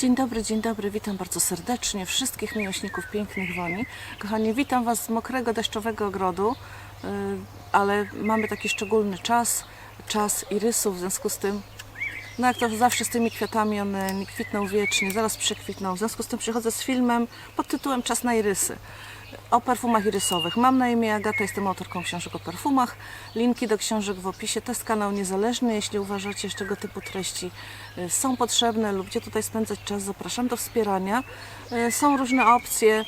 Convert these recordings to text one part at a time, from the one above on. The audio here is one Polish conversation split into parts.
Dzień dobry, dzień dobry, witam bardzo serdecznie wszystkich miłośników pięknych woni. Kochani, witam Was z mokrego, deszczowego ogrodu, yy, ale mamy taki szczególny czas, czas irysów, w związku z tym, no jak to zawsze z tymi kwiatami, one nie kwitną wiecznie, zaraz przekwitną. W związku z tym przychodzę z filmem pod tytułem Czas na irysy. O perfumach irysowych. Mam na imię Agata, jestem autorką książek o perfumach. Linki do książek w opisie. To jest kanał niezależny. Jeśli uważacie, że tego typu treści y, są potrzebne lub gdzie tutaj spędzać czas, zapraszam do wspierania. Y, Są różne opcje.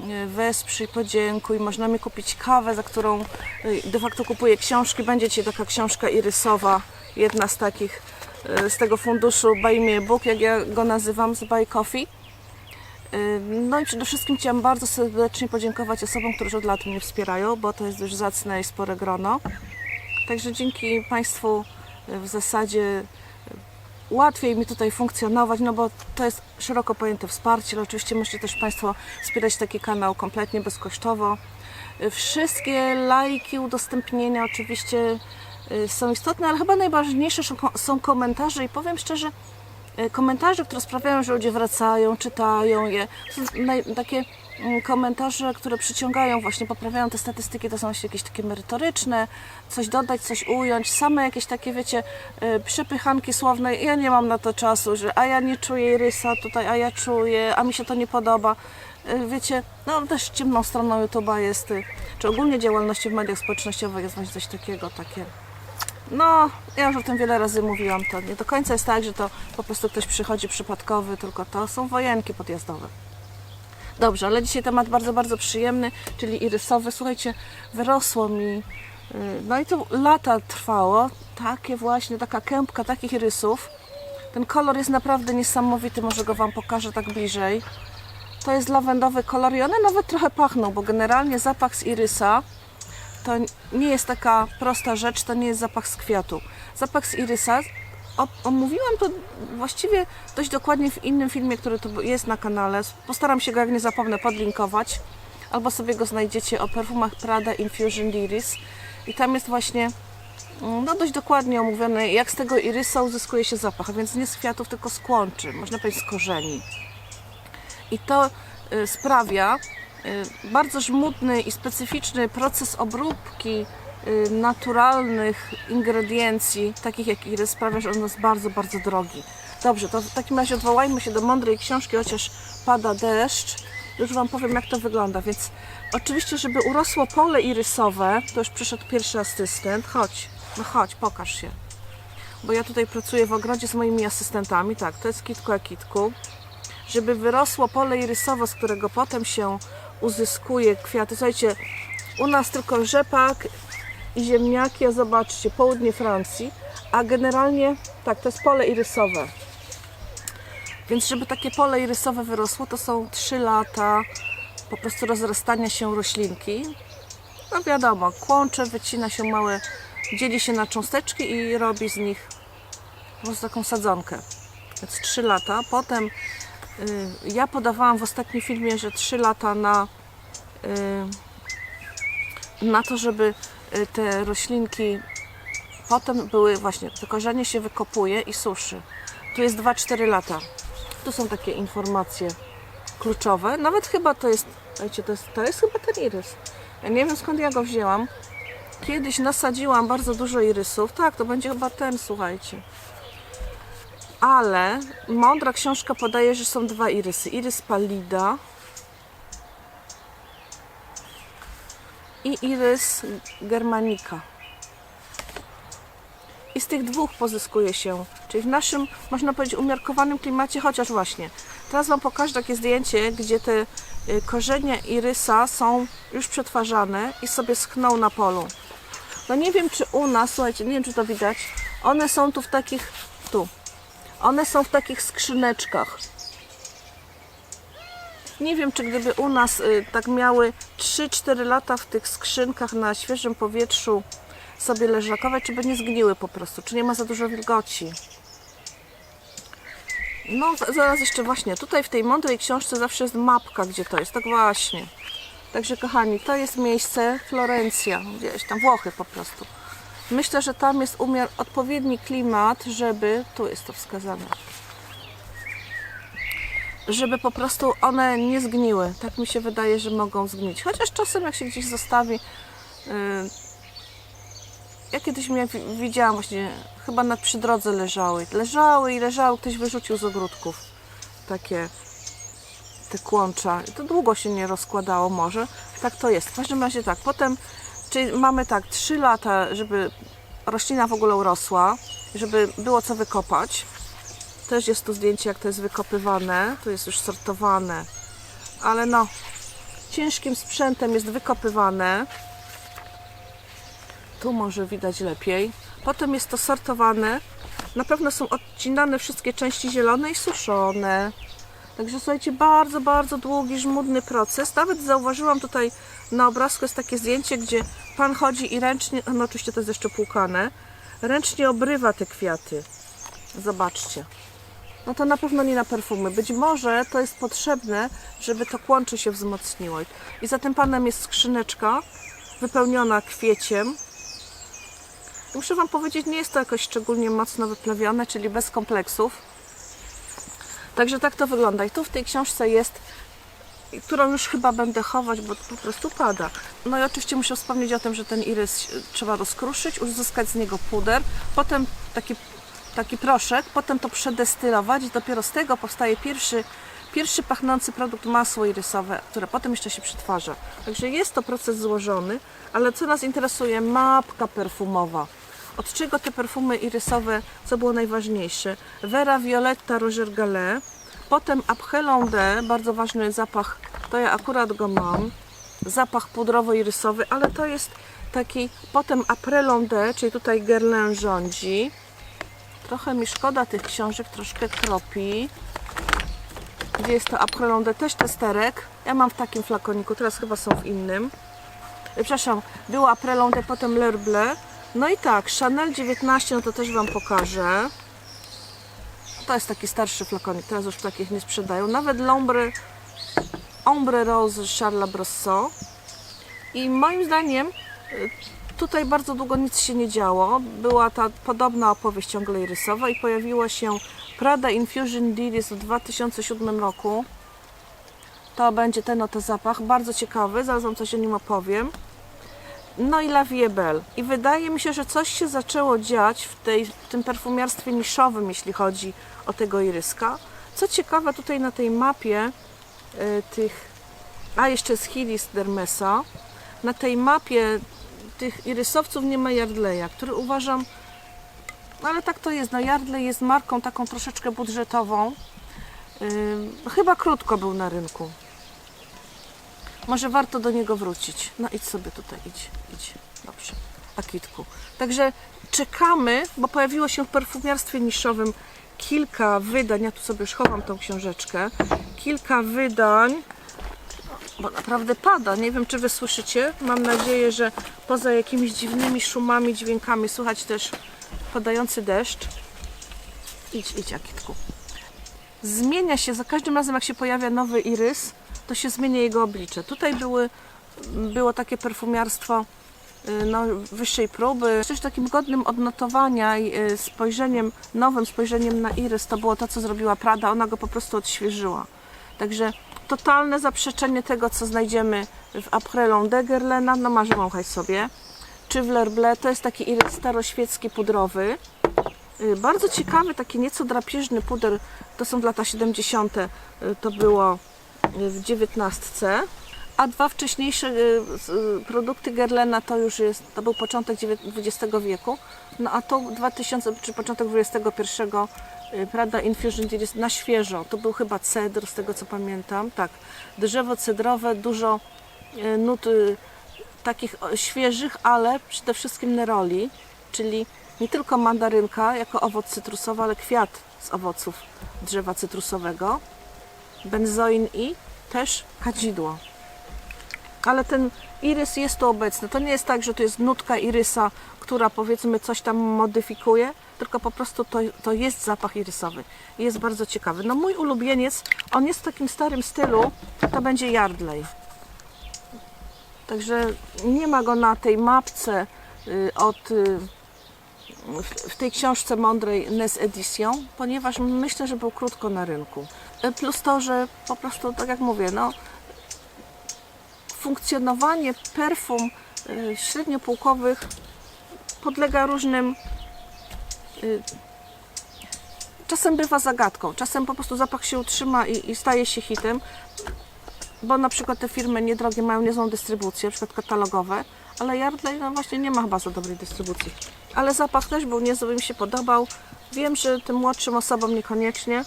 y, Wesprzyj, podziękuj. Można mi kupić kawę, za którą de facto kupuję książki. Będzie Ci taka książka irysowa, jedna z takich z tego funduszu Buy Me Book, jak ja go nazywam, z Buy Coffee. No i przede wszystkim chciałam bardzo serdecznie podziękować osobom, które już od lat mnie wspierają, bo to jest dość zacne i spore grono. Także dzięki Państwu yy, w zasadzie yy, łatwiej mi tutaj funkcjonować, no bo to jest szeroko pojęte wsparcie, ale oczywiście możecie też Państwo wspierać taki kanał kompletnie bezkosztowo. Yy, Wszystkie lajki, udostępnienia oczywiście są istotne, ale chyba najważniejsze są- komentarze i powiem szczerze, komentarze, które sprawiają, że ludzie wracają, czytają je. Są takie mm, komentarze, które przyciągają, właśnie poprawiają te statystyki, to są właśnie jakieś takie merytoryczne, coś dodać, coś ująć, same jakieś takie, wiecie, e, przepychanki słowne. Ja nie mam na to czasu, że a ja nie czuję rysa tutaj, a ja czuję, a mi się to nie podoba. E, Wiecie, no też ciemną stroną YouTube'a jest, e, czy ogólnie działalności w mediach społecznościowych jest właśnie coś takiego, takie no, ja już o tym wiele razy mówiłam, to nie do końca jest tak, że to po prostu ktoś przychodzi przypadkowy, tylko to są wojenki podjazdowe. Dobrze, ale dzisiaj temat bardzo, bardzo przyjemny, czyli irysowy. Słuchajcie, wyrosło mi, yy, no i to lata trwało, takie właśnie, taka kępka takich irysów. Ten kolor jest naprawdę niesamowity, może go Wam pokażę tak bliżej. To jest lawendowy kolor i one nawet trochę pachną, bo generalnie zapach z irysa to nie jest taka prosta rzecz, to nie jest zapach z kwiatu. Zapach z irysa, omówiłam to właściwie dość dokładnie w innym filmie, który tu jest na kanale. Postaram się go, jak nie zapomnę, podlinkować. Albo sobie go znajdziecie o perfumach Prada Infusion Iris. I tam jest właśnie mm, no, dość dokładnie omówione, jak z tego irysa uzyskuje się zapach. A więc nie z kwiatów, tylko z kłączy, można powiedzieć z korzeni. I to y, sprawia bardzo żmudny i specyficzny proces obróbki y, naturalnych ingrediencji, takich jak irys, sprawia, że on jest bardzo, bardzo drogi. Dobrze, to w takim razie odwołajmy się do mądrej książki, chociaż pada deszcz. Już Wam powiem, jak to wygląda. Więc oczywiście, żeby urosło pole irysowe, to już przyszedł pierwszy asystent. Chodź, no chodź, pokaż się. Bo ja tutaj pracuję w ogrodzie z moimi asystentami. Tak, to jest kitku a kitku żeby wyrosło pole irysowe, z którego potem się uzyskuje kwiaty. Słuchajcie, u nas tylko rzepak i ziemniaki, a zobaczcie, południe Francji, a generalnie tak, to jest pole irysowe. Więc żeby takie pole irysowe wyrosło, to są 3 lata po prostu rozrastania się roślinki. No wiadomo, kłącze, wycina się małe, dzieli się na cząsteczki i robi z nich po prostu taką sadzonkę. Więc 3 lata. Potem ja podawałam w ostatnim filmie, że 3 lata na, y, na to, żeby y, te roślinki potem były właśnie, to korzenie się wykopuje i suszy. Tu jest 2-4 lata. Tu są takie informacje kluczowe. Nawet chyba to jest, wiecie, to jest, to jest chyba ten irys. Ja nie wiem skąd ja go wzięłam. Kiedyś nasadziłam bardzo dużo irysów. Tak, to będzie chyba ten, słuchajcie ale mądra książka podaje, że są dwa irysy. Irys pallida i irys germanica. I z tych dwóch pozyskuje się, czyli w naszym, można powiedzieć, umiarkowanym klimacie, chociaż właśnie. Teraz Wam pokażę takie zdjęcie, gdzie te y, korzenie irysa są już przetwarzane i sobie schną na polu. No nie wiem, czy u nas, słuchajcie, nie wiem, czy to widać, one są tu w takich, tu, one są w takich skrzyneczkach. Nie wiem, czy gdyby u nas y, tak miały 3-4 lata w tych skrzynkach na świeżym powietrzu sobie leżakować, czy by nie zgniły po prostu, czy nie ma za dużo wilgoci. No, za- zaraz jeszcze właśnie, tutaj w tej mądrej książce zawsze jest mapka, gdzie to jest, tak właśnie. Także kochani, to jest miejsce Florencja, gdzieś tam Włochy po prostu. Myślę, że tam jest umiar, odpowiedni klimat, żeby, tu jest to wskazane, żeby po prostu one nie zgniły. Tak mi się wydaje, że mogą zgnić. Chociaż czasem jak się gdzieś zostawi, yy, ja kiedyś wi- widziałam właśnie, chyba na przy drodze leżały. Leżały i leżały, ktoś wyrzucił z ogródków takie te kłącza. I to długo się nie rozkładało może. Tak to jest. W każdym razie tak. Potem, czyli mamy tak 3 lata, żeby roślina w ogóle urosła, żeby było co wykopać. Też jest tu zdjęcie, jak to jest wykopywane. Tu jest już sortowane. Ale no, ciężkim sprzętem jest wykopywane. Tu może widać lepiej. Potem jest to sortowane. Na pewno są odcinane wszystkie części zielone i suszone. Także słuchajcie, bardzo, bardzo długi, żmudny proces. Nawet zauważyłam tutaj na obrazku jest takie zdjęcie, gdzie pan chodzi i ręcznie, no oczywiście to jest jeszcze płukane, ręcznie obrywa te kwiaty. Zobaczcie. No to na pewno nie na perfumy. Być może to jest potrzebne, żeby to kłącze się wzmocniło. I za tym panem jest skrzyneczka wypełniona kwieciem. Muszę Wam powiedzieć, nie jest to jakoś szczególnie mocno wyplawione, czyli bez kompleksów. Także tak to wygląda. I tu w tej książce jest, którą już chyba będę chować, bo po prostu pada. No i oczywiście muszę wspomnieć o tym, że ten irys trzeba rozkruszyć, uzyskać z niego puder, potem taki, taki proszek, potem to przedestylować i dopiero z tego powstaje pierwszy, pierwszy pachnący produkt masło irysowe, które potem jeszcze się przetwarza. Także jest to proces złożony, ale co nas interesuje? Mapka perfumowa. Od czego te perfumy irysowe, co było najważniejsze? Vera Violetta Roger Gallet, potem Abhelonde, bardzo ważny zapach, to ja akurat go mam, zapach pudrowo-irysowy, ale to jest taki, potem Aprelonde, czyli tutaj Guerlain rządzi. Trochę mi szkoda tych książek, troszkę kropi. Gdzie jest to Aprelonde? Też testerek. Ja mam w takim flakoniku, teraz chyba są w innym. Przepraszam, było Aprelonde, potem L'Herble. No i tak, Chanel 19, no to też Wam pokażę. To jest taki starszy flakonik, teraz już takich nie sprzedają. Nawet L'Ombre Ombre Rose Charles Brosso. I moim zdaniem y, tutaj bardzo długo nic się nie działo. Była ta podobna opowieść ciągle irysowa i pojawiło się Prada Infusion Dilis w 2007 roku. To będzie ten oto zapach, bardzo ciekawy, zaraz Wam coś o nim opowiem. No i La Vie Belle. I wydaje mi się, że coś się zaczęło dziać w, tej, w tym perfumiarstwie niszowym, jeśli chodzi o tego iryska. Co ciekawe, tutaj na tej mapie y, tych, a jeszcze jest Hilis Dermesa, na tej mapie tych irysowców nie ma Yardleya, który uważam, no ale tak to jest, no Yardley jest marką taką troszeczkę budżetową. Yy, chyba krótko był na rynku. Może warto do niego wrócić. No idź sobie tutaj, idź, idź. Dobrze. Akitku. Także czekamy, bo pojawiło się w perfumiarstwie niszowym kilka wydań. Ja tu sobie już chowam tą książeczkę. Kilka wydań, bo naprawdę pada. Nie wiem, czy wy słyszycie. Mam nadzieję, że poza jakimiś dziwnymi szumami, dźwiękami słychać też padający deszcz. Idź, idź, Akitku zmienia się za każdym razem, jak się pojawia nowy irys, to się zmienia jego oblicze. Tutaj były, było takie perfumiarstwo y, no, wyższej próby. Też takim godnym odnotowania i y, spojrzeniem, nowym spojrzeniem na irys to było to, co zrobiła Prada. Ona go po prostu odświeżyła. Także totalne zaprzeczenie tego, co znajdziemy w Aprelon de Guerlaina, no masz wąchać sobie. Czy w L'Herble, to jest taki irys staroświecki pudrowy. Y, Bardzo ciekawy, taki nieco drapieżny puder, to są lata 70. y, To było w XIX. A dwa wcześniejsze y, y, produkty Guerlaina to już jest, to był początek XX wieku. No a to 2000 czy początek XXI y, Prada Infusion jest na świeżo. To był chyba cedr, z tego co pamiętam. Tak, drzewo cedrowe, dużo nut takich świeżych, ale przede wszystkim neroli, czyli nie tylko mandarynka jako owoc cytrusowy, ale kwiat z owoców drzewa cytrusowego, benzoin i też kadzidło. Ale ten irys jest tu obecny. To nie jest tak, że to jest nutka irysa, która powiedzmy coś tam modyfikuje, tylko po prostu to, to jest zapach irysowy. Jest bardzo ciekawy. No mój ulubieniec, on jest w takim starym stylu, to będzie Yardley. Także nie ma go na tej mapce y, od y, w tej książce mądrej Nes Edition, ponieważ myślę, że był krótko na rynku. Y, Plus to, że po prostu, tak jak mówię, no, funkcjonowanie perfum y, średniopółkowych podlega różnym. y, Czasem bywa zagadką, czasem po prostu zapach się utrzyma i, i staje się hitem, bo na przykład te firmy niedrogie mają niezłą dystrybucję, na przykład katalogowe, ale Yardley no właśnie nie ma chyba za dobrej dystrybucji. Ale zapach też był niezły, mi się podobał. Wiem, że tym młodszym osobom niekoniecznie.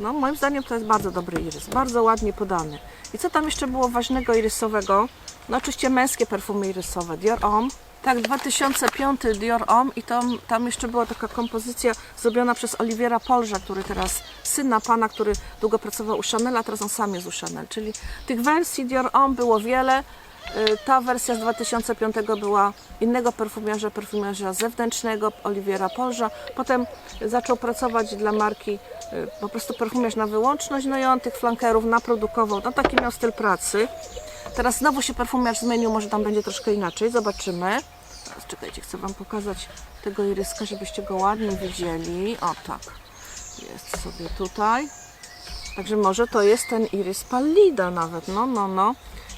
No, moim zdaniem to jest bardzo dobry irys, bardzo ładnie podany. I co tam jeszcze było ważnego irysowego? No oczywiście męskie perfumy irysowe, Dior Homme. Tak, 2005 Dior Homme i tam, tam jeszcze była taka kompozycja zrobiona przez Oliviera Polża, który teraz, syna pana, który długo pracował u Chanel, a teraz on sam jest u Chanel. Czyli tych wersji Dior Homme było wiele. Y, Ta wersja z 2005 była innego perfumiarza, perfumiarza zewnętrznego, Oliviera Polża. Potem zaczął pracować dla marki y, po prostu perfumiarz na wyłączność, no i on tych flankerów naprodukował. No taki miał styl pracy. Teraz znowu się perfumiarz zmienił, może tam będzie troszkę inaczej, zobaczymy. Teraz czekajcie, chcę Wam pokazać tego iryska, żebyście go ładnie widzieli. O tak, jest sobie tutaj. Także może to jest ten irys pallida nawet, no, no, no.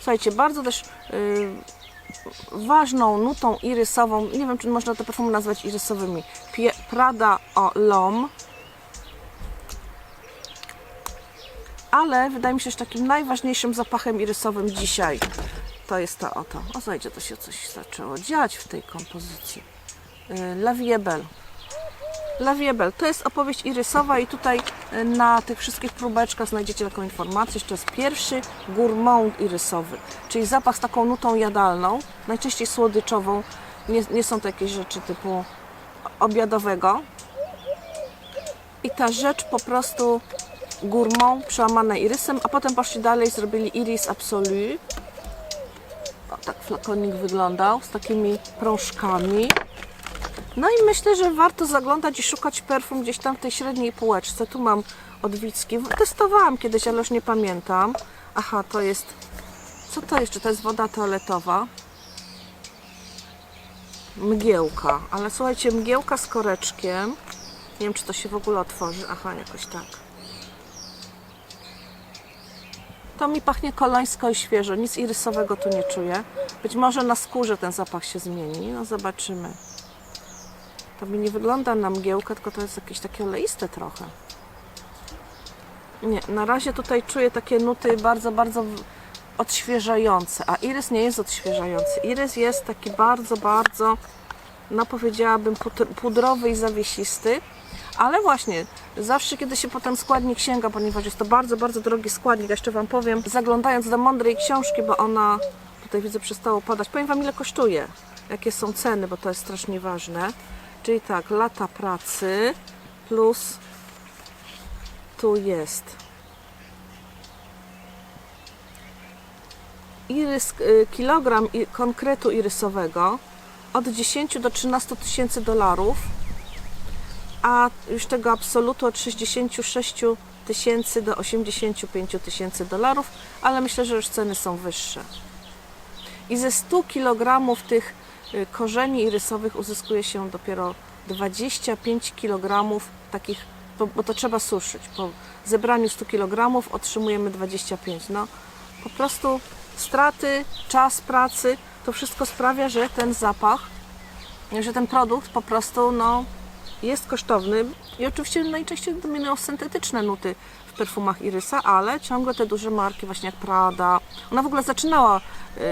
Słuchajcie, bardzo też yy, ważną nutą irysową, nie wiem czy można te perfumy nazwać irysowymi, Pie- Prada o L'Homme, ale wydaje mi się, że takim najważniejszym zapachem irysowym dzisiaj to jest ta oto. O, słuchajcie, to się coś zaczęło dziać w tej kompozycji. Yy. La. To jest opowieść irysowa i tutaj y, na tych wszystkich próbeczkach znajdziecie taką informację, że to jest pierwszy gourmand irysowy, czyli zapach z taką nutą jadalną, najczęściej słodyczową. Nie, nie są to jakieś rzeczy typu obiadowego. I ta rzecz po prostu gourmand przełamana irysem, a potem poszli dalej, zrobili iris absolu. O, tak flakonik wyglądał, z takimi prążkami. No i myślę, że warto zaglądać i szukać perfum gdzieś tam w tej średniej półeczce. Tu mam odwicki. Testowałam kiedyś, ale już nie pamiętam. Aha, to jest... Co to jest? Czy to jest woda toaletowa? Mgiełka. Ale słuchajcie, mgiełka z koreczkiem. Nie wiem, czy to się w ogóle otworzy. Aha, jakoś tak. To mi pachnie kolońsko i świeżo. Nic irysowego tu nie czuję. Być może na skórze ten zapach się zmieni. No zobaczymy. To mi nie wygląda na mgiełkę, tylko to jest jakieś takie oleiste trochę. Nie, na razie tutaj czuję takie nuty bardzo, bardzo odświeżające, a irys nie jest odświeżający. Irys jest taki bardzo, bardzo, no powiedziałabym, pud- pudrowy i zawiesisty, ale właśnie, zawsze kiedy się po ten składnik sięga, ponieważ jest to bardzo, bardzo drogi składnik, jeszcze Wam powiem, zaglądając do mądrej książki, bo ona, tutaj widzę, przestało padać, powiem Wam ile kosztuje, jakie są ceny, bo to jest strasznie ważne. Czyli tak, lata pracy plus tu jest irys, y, kilogram konkretu irysowego od 10 do 13 tysięcy dolarów, a już tego absolutu od 66 tysięcy do 85 tysięcy dolarów, ale myślę, że już ceny są wyższe. I ze 100 kg tych korzeni irysowych uzyskuje się dopiero 25 kg takich, bo, bo to trzeba suszyć. Po zebraniu 100 kg otrzymujemy 25. No, po prostu straty, czas pracy, to wszystko sprawia, że ten zapach, że ten produkt po prostu no, jest kosztowny i oczywiście najczęściej dominują syntetyczne nuty w perfumach Irysa, ale ciągle te duże marki, właśnie jak Prada, ona w ogóle zaczynała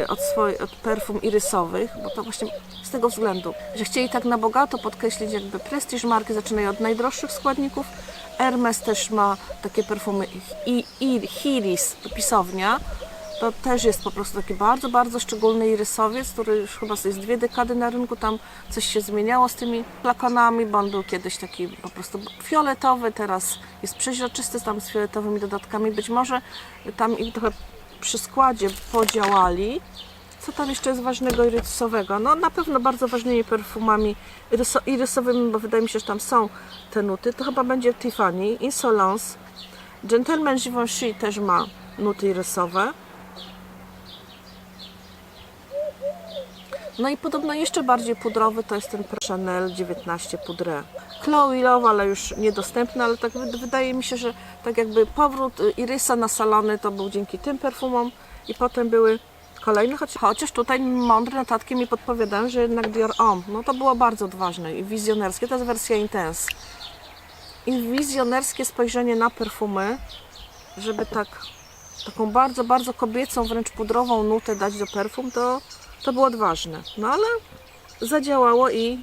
y, od, swojej, od perfum irysowych, bo to właśnie z tego względu, że chcieli tak na bogato podkreślić jakby prestiż marki, zaczynają od najdroższych składników. Hermes też ma takie perfumy i, i Hiris, pisownia, to też jest po prostu taki bardzo, bardzo szczególny irysowiec, który już chyba jest dwie dekady na rynku. Tam coś się zmieniało z tymi flakonami, bo on był kiedyś taki po prostu fioletowy, teraz jest przeźroczysty tam z fioletowymi dodatkami. Być może tam im trochę przy składzie podziałali. Co tam jeszcze jest ważnego irysowego? No na pewno bardzo ważnymi perfumami irysowymi, bo wydaje mi się, że tam są te nuty. To chyba będzie Tiffany, Insolence. Gentleman Givenchy też ma nuty irysowe. No i podobno jeszcze bardziej pudrowy to jest ten Chanel 19 Poudre. Chloe Love, ale już niedostępny, ale tak wy- wydaje mi się, że tak jakby powrót y, Irysa na salony to był dzięki tym perfumom i potem były kolejne, choć, chociaż tutaj mądre notatki mi podpowiadają, że jednak Dior Homme, no to było bardzo odważne i wizjonerskie, to jest wersja Intense. I wizjonerskie spojrzenie na perfumy, żeby tak taką bardzo, bardzo kobiecą, wręcz pudrową nutę dać do perfum, to, to było odważne. No ale zadziałało i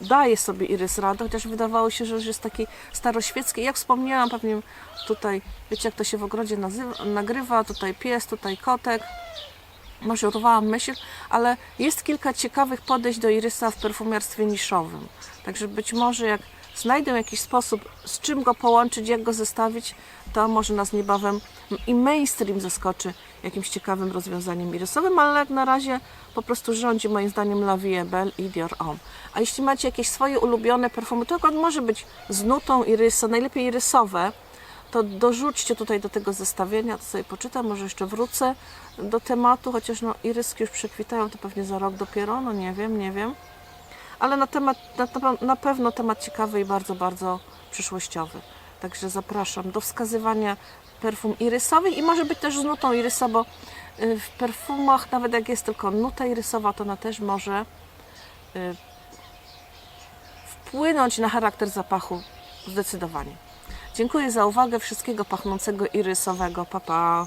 daje sobie Irys radę, chociaż wydawało się, że już jest taki staroświecki. Jak wspomniałam, pewnie tutaj, wiecie jak to się w ogrodzie nazywa, nagrywa, tutaj pies, tutaj kotek. Może urwałam myśl, ale jest kilka ciekawych podejść do irysa w perfumiarstwie niszowym. Także być może jak znajdę jakiś sposób, z czym go połączyć, jak go zestawić, to może nas niebawem i mainstream zaskoczy jakimś ciekawym rozwiązaniem irysowym, ale jak na razie po prostu rządzi moim zdaniem La Vie Belle i Dior Homme. A jeśli macie jakieś swoje ulubione perfumy, to akurat może być z nutą irysa, najlepiej irysowe, to dorzućcie tutaj do tego zestawienia, to sobie poczytam, może jeszcze wrócę do tematu, chociaż no iryski już przekwitają, to pewnie za rok dopiero, no nie wiem, nie wiem. Ale na, temat, na, na pewno temat ciekawy i bardzo, bardzo przyszłościowy. Także zapraszam do wskazywania perfum irysowych i może być też z nutą irysa, bo y, w perfumach, nawet jak jest tylko nuta irysowa, to ona też może y, wpłynąć na charakter zapachu zdecydowanie. Dziękuję za uwagę. Wszystkiego pachnącego irysowego. Pa, pa.